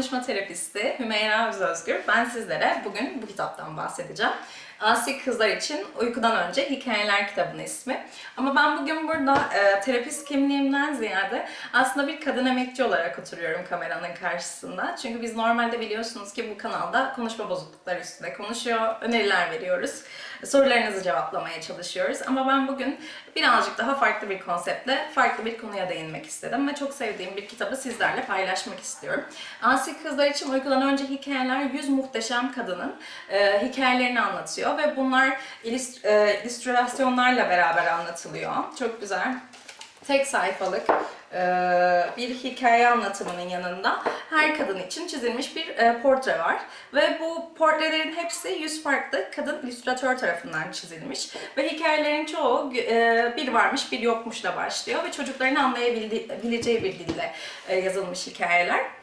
konuşma terapisti Hümeyra Özözgür. Ben sizlere bugün bu kitaptan bahsedeceğim. Asi Kızlar için Uykudan Önce Hikayeler kitabının ismi. Ama ben bugün burada e, terapist kimliğimden ziyade aslında bir kadın emekçi olarak oturuyorum kameranın karşısında. Çünkü biz normalde biliyorsunuz ki bu kanalda konuşma bozuklukları üstünde konuşuyor, öneriler veriyoruz, sorularınızı cevaplamaya çalışıyoruz. Ama ben bugün birazcık daha farklı bir konseptle, farklı bir konuya değinmek istedim ve çok sevdiğim bir kitabı sizlerle paylaşmak istiyorum. Asi Kızlar için Uykudan Önce Hikayeler 100 Muhteşem Kadının e, hikayelerini anlatıyor ve bunlar illüst- e, illüstrasyonlarla beraber anlatılıyor. Çok güzel. Tek sayfalık e, bir hikaye anlatımının yanında her kadın için çizilmiş bir e, portre var. Ve bu portrelerin hepsi 100 farklı kadın illüstratör tarafından çizilmiş. Ve hikayelerin çoğu e, bir varmış bir yokmuşla başlıyor ve çocukların anlayabileceği bir dille yazılmış hikayeler.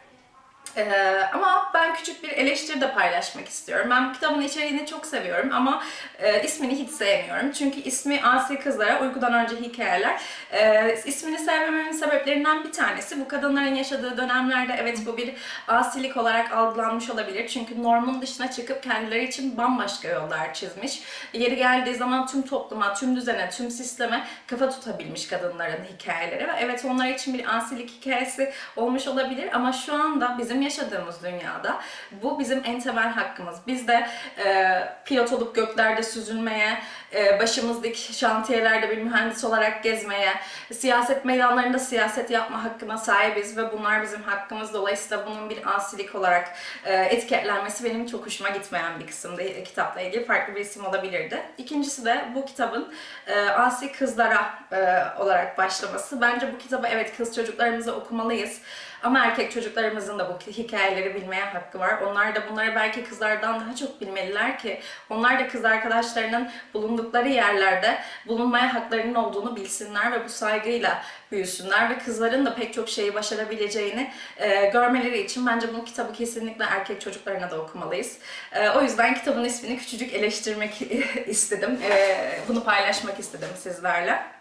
Ee, ama ben küçük bir eleştiri de paylaşmak istiyorum. Ben kitabın içeriğini çok seviyorum ama e, ismini hiç sevmiyorum. Çünkü ismi Asi Kızlara Uykudan Önce Hikayeler. E, ismini sevmememin sebeplerinden bir tanesi bu kadınların yaşadığı dönemlerde evet bu bir asilik olarak algılanmış olabilir. Çünkü normun dışına çıkıp kendileri için bambaşka yollar çizmiş. Yeri geldiği zaman tüm topluma, tüm düzene, tüm sisteme kafa tutabilmiş kadınların hikayeleri. Ve evet onlar için bir asilik hikayesi olmuş olabilir ama şu anda bizim yaşadığımız dünyada bu bizim en temel hakkımız. Biz de e, pilot olup göklerde süzülmeye, e, başımızdaki şantiyelerde bir mühendis olarak gezmeye, siyaset meydanlarında siyaset yapma hakkına sahibiz ve bunlar bizim hakkımız. Dolayısıyla bunun bir asilik olarak e, etiketlenmesi benim çok hoşuma gitmeyen bir kısımdı. E, kitapla ilgili farklı bir isim olabilirdi. İkincisi de bu kitabın e, asi kızlara e, olarak başlaması. Bence bu kitabı evet kız çocuklarımıza okumalıyız. Ama erkek çocuklarımızın da bu hikayeleri bilmeye hakkı var. Onlar da bunları belki kızlardan daha çok bilmeliler ki onlar da kız arkadaşlarının bulundukları yerlerde bulunmaya haklarının olduğunu bilsinler ve bu saygıyla büyüsünler ve kızların da pek çok şeyi başarabileceğini e, görmeleri için bence bu kitabı kesinlikle erkek çocuklarına da okumalıyız. E, o yüzden kitabın ismini küçücük eleştirmek istedim. E, bunu paylaşmak istedim sizlerle.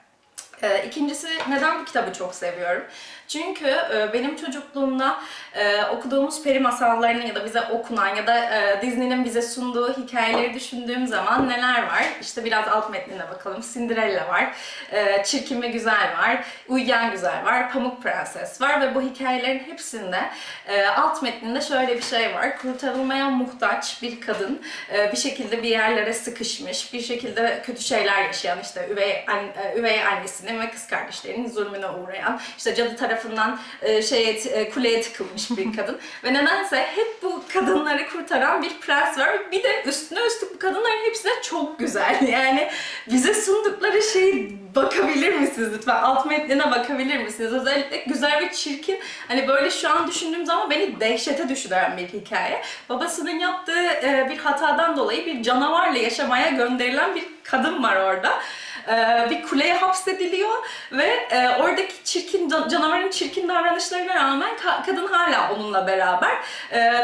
Ee, İkincisi neden bu kitabı çok seviyorum? Çünkü e, benim çocukluğumda e, okuduğumuz peri masallarının ya da bize okunan ya da e, Disney'nin bize sunduğu hikayeleri düşündüğüm zaman neler var? İşte biraz alt metnine bakalım. Cinderella var, Çirkin ve Güzel var, Uyuyan Güzel var, Pamuk Prenses var ve bu hikayelerin hepsinde alt metninde şöyle bir şey var. Kurtarılmaya muhtaç bir kadın bir şekilde bir yerlere sıkışmış, bir şekilde kötü şeyler yaşayan işte üvey, üvey annesinin ve kız kardeşlerinin zulmüne uğrayan, işte cadı tarafından e, şeye, e, kuleye tıkılmış bir kadın. Ve nedense hep bu kadınları kurtaran bir prens var. Bir de üstüne üstlük bu kadınların hepsi de çok güzel. Yani bize sundukları şey bakabilir misiniz lütfen? Alt metnine bakabilir misiniz? Özellikle güzel ve çirkin. Hani böyle şu an düşündüğüm zaman beni dehşete düşüren bir hikaye. Babasının yaptığı e, bir hatadan dolayı bir canavarla yaşamaya gönderilen bir kadın var orada. E, bir kuleye hapsediliyor ve e, oradaki çirkin can- canavarın çirkin davranışlarına rağmen ka- kadın hala onunla beraber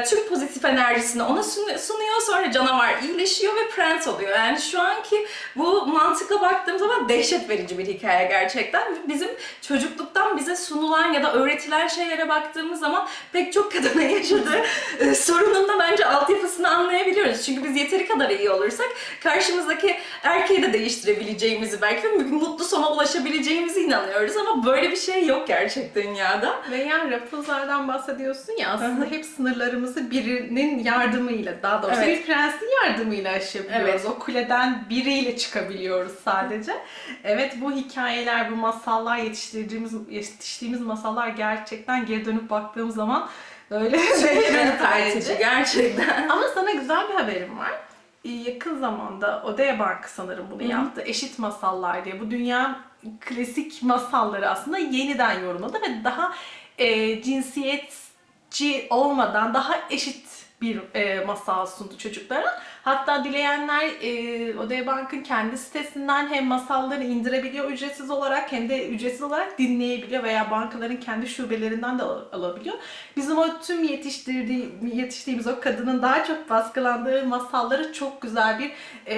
tüm pozitif enerjisini ona sun- sunuyor. Sonra canavar iyileşiyor ve prens oluyor. Yani şu anki bu mantıkla baktığım zaman dehşet verici bir hikaye gerçekten. Bizim çocukluktan bize sunulan ya da öğretilen şeylere baktığımız zaman pek çok kadının yaşadığı e, sorunun da bence altyapısını anlayabiliyoruz. Çünkü biz yeteri kadar iyi olursak karşımızdaki erkeği de değiştirebileceğimizi belki de mutlu sona ulaşabileceğimizi inanıyoruz ama böyle bir şey yok gerçek dünyada. Ve yani Rapunzel'den bahsediyorsun ya aslında hep sınırlarımızı birinin yardımıyla daha doğrusu Evet. bir prensin yardımıyla aşabiliyoruz. Evet. O kuleden biriyle çıkabiliyoruz sadece. Evet bu hikayeler, bu masallar yetiştirdiğimiz yetiştiğimiz masallar gerçekten geri dönüp baktığım zaman böyle Şehir ürpertici gerçekten. Ama sana güzel bir haberim var. Ee, Yakın zamanda Odea Bank sanırım bunu Hı hı. yaptı. Eşit Masallar diye. Bu dünya klasik masalları aslında yeniden yorumladı ve daha e, cinsiyetçi olmadan daha eşit bir e, masal sundu çocuklara. Hatta dileyenler e, Odea Bank'ın kendi sitesinden hem masalları indirebiliyor ücretsiz olarak hem de ücretsiz olarak dinleyebiliyor veya bankaların kendi şubelerinden de al- alabiliyor. Bizim o tüm yetiştirdiği, yetiştiğimiz o kadının daha çok baskılandığı masalları çok güzel bir e,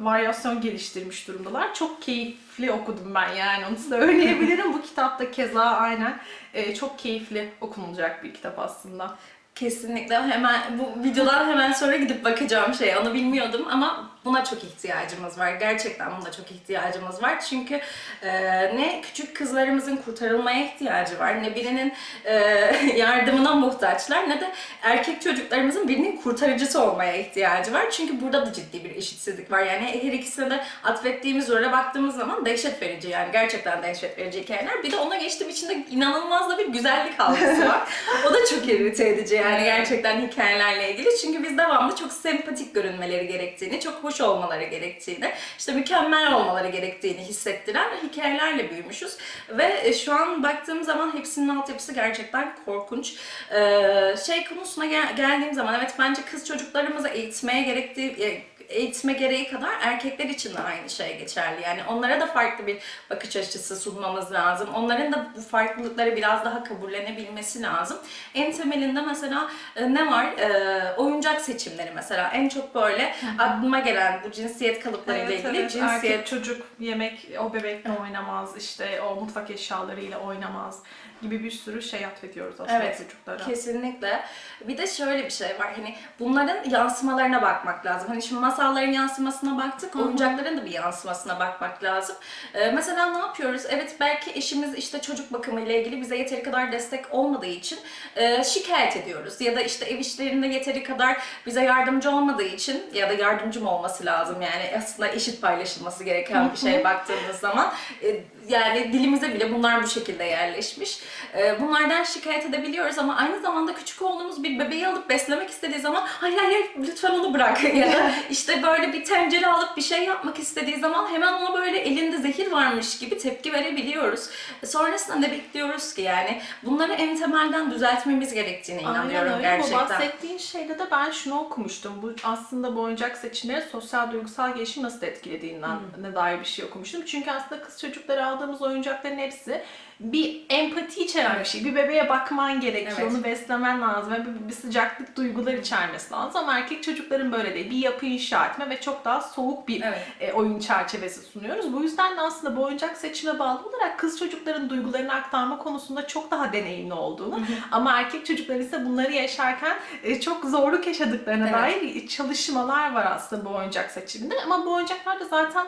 varyasyon geliştirmiş durumdalar. Çok keyifli okudum ben yani onu söyleyebilirim. Bu kitapta keza aynen e, çok keyifli okunulacak bir kitap aslında. Kesinlikle. Hemen bu videodan hemen sonra gidip bakacağım şey. Onu bilmiyordum ama buna çok ihtiyacımız var. Gerçekten buna çok ihtiyacımız var. Çünkü e, ne küçük kızlarımızın kurtarılmaya ihtiyacı var ne birinin e, yardımına muhtaçlar ne de erkek çocuklarımızın birinin kurtarıcısı olmaya ihtiyacı var. Çünkü burada da ciddi bir eşitsizlik var. Yani her ikisine de atfettiğimiz role baktığımız zaman dehşet verici yani gerçekten dehşet verici hikayeler. Bir de ona geçtiğim içinde inanılmaz da bir güzellik algısı var. O da çok irite edici yani gerçekten hikayelerle ilgili. Çünkü biz devamlı çok sempatik görünmeleri gerektiğini, çok hoş olmaları gerektiğini, işte mükemmel olmaları gerektiğini hissettiren hikayelerle büyümüşüz. Ve e, şu an baktığım zaman hepsinin altyapısı gerçekten korkunç. Ee, şey konusuna gel- geldiğim zaman evet bence kız çocuklarımızı eğitmeye gerektiği e, eğitme gereği kadar erkekler için de aynı şey geçerli. Yani onlara da farklı bir bakış açısı sunmamız lazım. Onların da bu farklılıkları biraz daha kabullenebilmesi lazım. En temelinde mesela e, ne var? E, oyuncak seçimleri mesela. En çok böyle aklıma gelen bu cinsiyet kalıplarıyla Evet, ilgili evet. cinsiyet Erkek çocuk yemek o bebekle oynamaz, işte o mutfak eşyalarıyla oynamaz gibi bir sürü şey atfediyoruz aslında Evet, çocuklara. Kesinlikle. Bir de şöyle bir şey var. Hani bunların yansımalarına bakmak lazım. Hani şimdi masalların yansımasına baktık, oyuncakların da bir yansımasına bakmak lazım. Ee, mesela ne yapıyoruz? Evet belki eşimiz işte çocuk bakımı ile ilgili bize yeteri kadar destek olmadığı için e, şikayet ediyoruz. Ya da işte ev işlerinde yeteri kadar bize yardımcı olmadığı için ya da yardımcı mı olması lazım yani aslında eşit paylaşılması gereken bir şey baktığımız zaman. E, yani dilimize bile bunlar bu şekilde yerleşmiş. Ee, Bunlardan şikayet edebiliyoruz ama aynı zamanda küçük olduğumuz bir bebeği alıp beslemek istediği zaman hayır hayır lütfen onu bırak ya da işte böyle bir tencere alıp bir şey yapmak istediği zaman hemen ona böyle elinde zehir varmış gibi tepki verebiliyoruz. Sonrasında ne bekliyoruz ki yani bunları en temelden düzeltmemiz gerektiğine inanıyorum Aynen öyle. gerçekten. Bu bahsettiğin şeyde de ben şunu okumuştum. Bu aslında bu oyuncak seçimleri sosyal duygusal gelişim nasıl etkilediğinden ne dair bir şey okumuştum. Çünkü aslında kız çocuklara aldığımız oyuncakların hepsi bir empati içeren bir şey. Bir bebeğe bakman gerekiyor, Evet. onu beslemen lazım bir, bir sıcaklık duygular içermesi lazım. Ama erkek çocukların böyle değil. Bir yapı inşa etme ve çok daha soğuk bir Evet. e, oyun çerçevesi sunuyoruz. Bu yüzden de aslında bu oyuncak seçime bağlı olarak kız çocukların duygularını aktarma konusunda çok daha deneyimli olduğunu ama erkek çocuklar ise bunları yaşarken e, çok zorluk yaşadıklarına Evet. dair çalışmalar var aslında bu oyuncak seçiminde. Ama bu oyuncaklar da zaten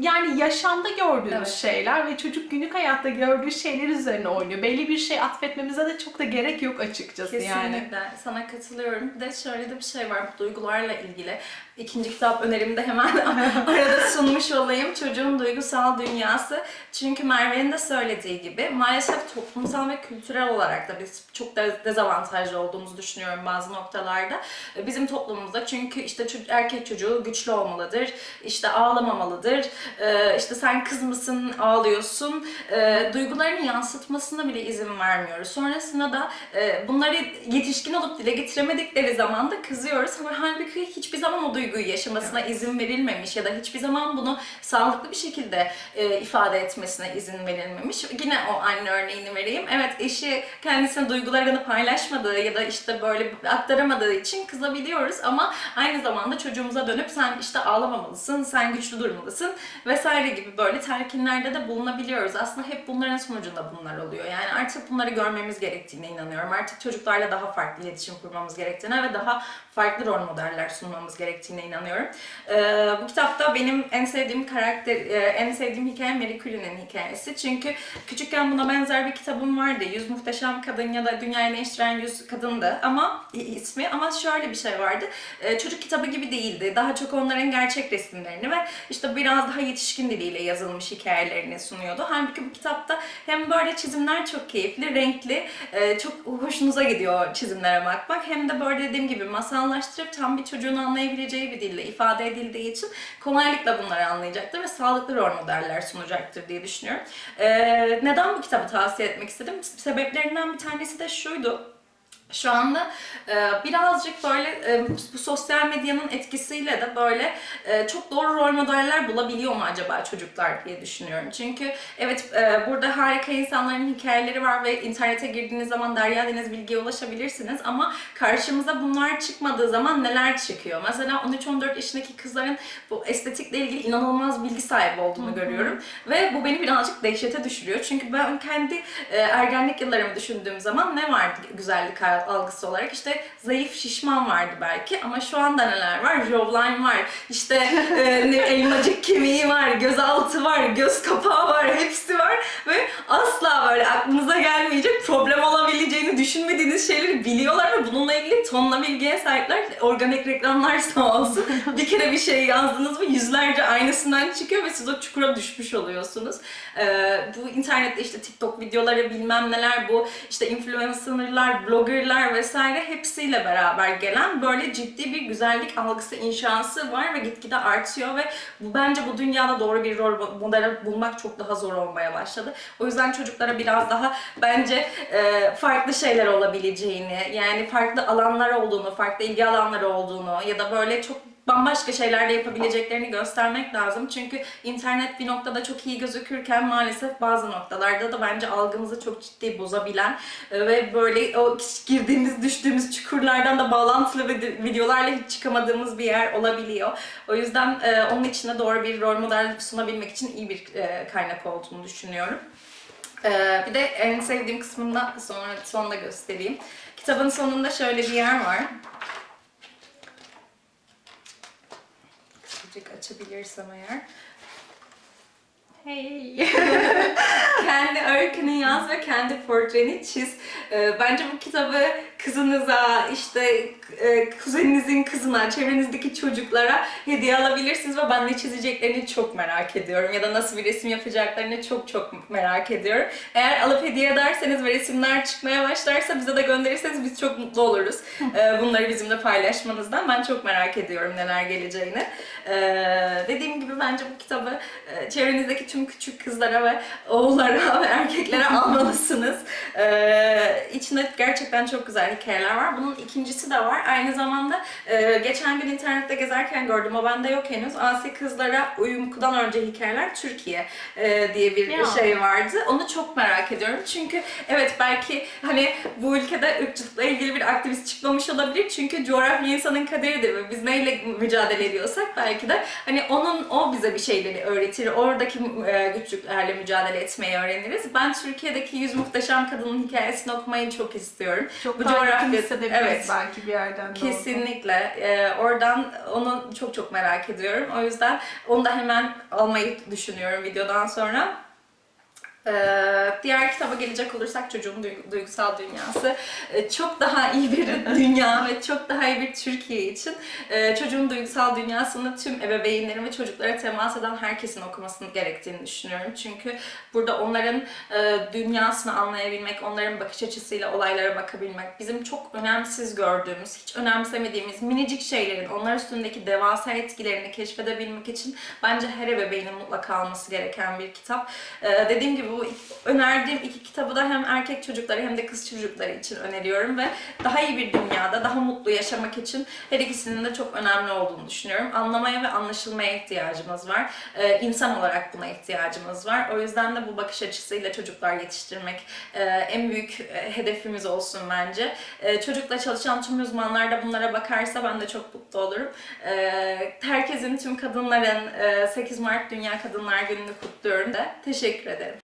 yani yaşamda gördüğümüz Evet. şeyler ve çocuk günlük hayatta gördüğü şeyler üzerine oynuyor. Belli bir şey atfetmemize de çok da gerek yok açıkçası yani. Kesinlikle sana katılıyorum. Bir de şöyle de bir şey var bu duygularla ilgili. İkinci kitap önerimi de hemen arada sunmuş olayım. Çocuğun duygusal dünyası. Çünkü Merve'nin de söylediği gibi maalesef toplumsal ve kültürel olarak da biz çok da dezavantajlı olduğumuzu düşünüyorum bazı noktalarda. Bizim toplumumuzda çünkü işte erkek çocuğu güçlü olmalıdır, işte ağlamamalıdır, Ee, işte sen kız mısın ağlıyorsun, Ee, duygularını yansıtmasına bile izin vermiyoruz. Sonrasında da e, bunları yetişkin olup dile getiremedikleri zaman da kızıyoruz. Ama halbuki hiçbir zaman o duyguyu yaşamasına izin verilmemiş ya da hiçbir zaman bunu sağlıklı bir şekilde e, ifade etmesine izin verilmemiş. Yine o anne örneğini vereyim. Evet eşi kendisine duygularını paylaşmadığı ya da işte böyle aktaramadığı için kızabiliyoruz ama aynı zamanda çocuğumuza dönüp sen işte ağlamamalısın, sen güçlü durmalısın vesaire gibi böyle telkinlerde de bulunabiliyoruz. Aslında hep bunların sonucunda bunlar oluyor. Yani artık bunları görmemiz gerektiğine inanıyorum. Artık çocuklarla daha farklı iletişim kurmamız gerektiğine ve daha farklı rol modeller sunmamız gerektiğine inanıyorum. Ee, bu kitapta benim en sevdiğim karakter, e, en sevdiğim hikaye Marie Curie'nin hikayesi. Çünkü küçükken buna benzer bir kitabım vardı. Yüz Muhteşem Kadın ya da Dünyayı Değiştiren Yüz Kadındı ama ismi ama şöyle bir şey vardı. Ee, çocuk kitabı gibi değildi. Daha çok onların gerçek resimlerini ve işte biraz daha yetişkin diliyle yazılmış hikayelerini sunuyordu. Halbuki bu kitapta hem böyle çizimler çok keyifli, renkli, e, çok hoşunuza gidiyor çizimlere bakmak. Hem de böyle dediğim gibi masallaştırıp tam bir çocuğun anlayabileceği bir dille ifade edildiği için kolaylıkla bunları anlayacaktır ve sağlıklı rol modeller sunacaktır diye düşünüyorum. Ee, neden bu kitabı tavsiye etmek istedim? Sebeplerinden bir tanesi de şuydu. Şu anda e, birazcık böyle e, bu sosyal medyanın etkisiyle de böyle e, çok doğru rol modeller bulabiliyor mu acaba çocuklar diye düşünüyorum. Çünkü evet e, burada harika insanların hikayeleri var ve internete girdiğiniz zaman derya deniz bilgiye ulaşabilirsiniz ama karşımıza bunlar çıkmadığı zaman neler çıkıyor? Mesela 13-14 yaşındaki kızların bu estetikle ilgili inanılmaz bilgi sahibi olduğunu görüyorum ve bu beni birazcık dehşete düşürüyor. Çünkü ben kendi e, ergenlik yıllarımı düşündüğüm zaman ne vardı güzellik hayatımda? Algısı olarak işte zayıf şişman vardı belki ama şu anda neler var? Jawline var, işte e, ne- elmacık kemiği var, gözaltı var, göz kapağı var, hepsi var ve asla böyle aklınıza gelmeyecek problem olabileceğini düşünmediğiniz şeyleri biliyorlar ve bununla ilgili tonla bilgiye sahipler. Organik reklamlar sağ olsun. bir kere bir şey yazdınız mı yüzlerce aynısından çıkıyor ve siz o çukura düşmüş oluyorsunuz. Ee, bu internette işte TikTok videoları bilmem neler bu işte influencerlar, bloggerlar vesaire hepsiyle beraber gelen böyle ciddi bir güzellik algısı inşası var ve gitgide artıyor ve bu bence bu dünyada doğru bir rol model bulmak çok daha zor olmaya başladı. O yüzden çocuklara biraz daha bence e, farklı şeyler olabileceğini, yani farklı alanlar olduğunu, farklı ilgi alanları olduğunu ya da böyle çok bambaşka şeyler de yapabileceklerini göstermek lazım. Çünkü internet bir noktada çok iyi gözükürken maalesef bazı noktalarda da bence algımızı çok ciddi bozabilen e, ve böyle o girdiğimiz, düştüğümüz çukurlardan da bağlantılı vid- videolarla hiç çıkamadığımız bir yer olabiliyor. O yüzden e, onun için de doğru bir rol model sunabilmek için iyi bir e, kaynak olduğunu düşünüyorum. Bir de en sevdiğim kısmında sonra sonunda göstereyim. Kitabın sonunda şöyle bir yer var. Azıcık açabilirsem eğer. Hey. kendi öykünü yaz ve kendi portreni çiz. Ee, bence bu kitabı kızınıza, işte e, kuzeninizin kızına, çevrenizdeki çocuklara hediye alabilirsiniz ve ben ne çizeceklerini çok merak ediyorum. Ya da nasıl bir resim yapacaklarını çok çok merak ediyorum. Eğer alıp hediye ederseniz ve resimler çıkmaya başlarsa bize de gönderirseniz biz çok mutlu oluruz. Ee, bunları bizimle paylaşmanızdan. Ben çok merak ediyorum neler geleceğini. Ee, dediğim gibi bence bu kitabı e, çevrenizdeki tüm küçük kızlara ve oğullara ve erkeklere almalısınız. Ee, içinde gerçekten çok güzel hikayeler var. Bunun ikincisi de var. Aynı zamanda e, geçen gün internette gezerken gördüm. O bende yok henüz. Asi Kızlara Uyumkudan Önce Hikayeler Türkiye e, diye bir Ya. şey vardı. Onu çok merak ediyorum. Çünkü evet belki hani bu ülkede ırkçılıkla ilgili bir aktivist çıkmamış olabilir. Çünkü coğrafya insanın kaderidir ve biz neyle mücadele ediyorsak belki de hani onun o bize bir şeyleri öğretir. Oradaki e, güçlüklerle mücadele etmeyi öğreniriz. Ben Türkiye'deki yüz muhteşem kadının hikayesini okumayı çok istiyorum. Çok Bu coğrafya- hissedebiliriz evet. belki bir yerden de. Kesinlikle. Ee, oradan onu çok çok merak ediyorum. O yüzden onu da hemen almayı düşünüyorum videodan sonra. Ee, diğer kitaba gelecek olursak çocuğun duygu- duygusal dünyası Ee, çok daha iyi bir dünya ve çok daha iyi bir Türkiye için e, çocuğun duygusal dünyasını tüm ebeveynlerin ve çocuklara temas eden herkesin okumasını gerektiğini düşünüyorum. Çünkü burada onların e, dünyasını anlayabilmek, onların bakış açısıyla olaylara bakabilmek, bizim çok önemsiz gördüğümüz, hiç önemsemediğimiz minicik şeylerin onlar üstündeki devasa etkilerini keşfedebilmek için bence her ebeveynin mutlaka alması gereken bir kitap. Ee, dediğim gibi bu önerdiğim iki kitabı da hem erkek çocukları hem de kız çocukları için öneriyorum ve daha iyi bir dünyada, daha mutlu yaşamak için her ikisinin de çok önemli olduğunu düşünüyorum. Anlamaya ve anlaşılmaya ihtiyacımız var. Ee, insan olarak buna ihtiyacımız var. O yüzden de bu bakış açısıyla çocuklar yetiştirmek e, en büyük e, hedefimiz olsun bence. E, çocukla çalışan tüm uzmanlar da bunlara bakarsa ben de çok mutlu olurum. E, herkesin, tüm kadınların e, 8 Mart Dünya Kadınlar Günü'nü kutluyorum da. Teşekkür ederim.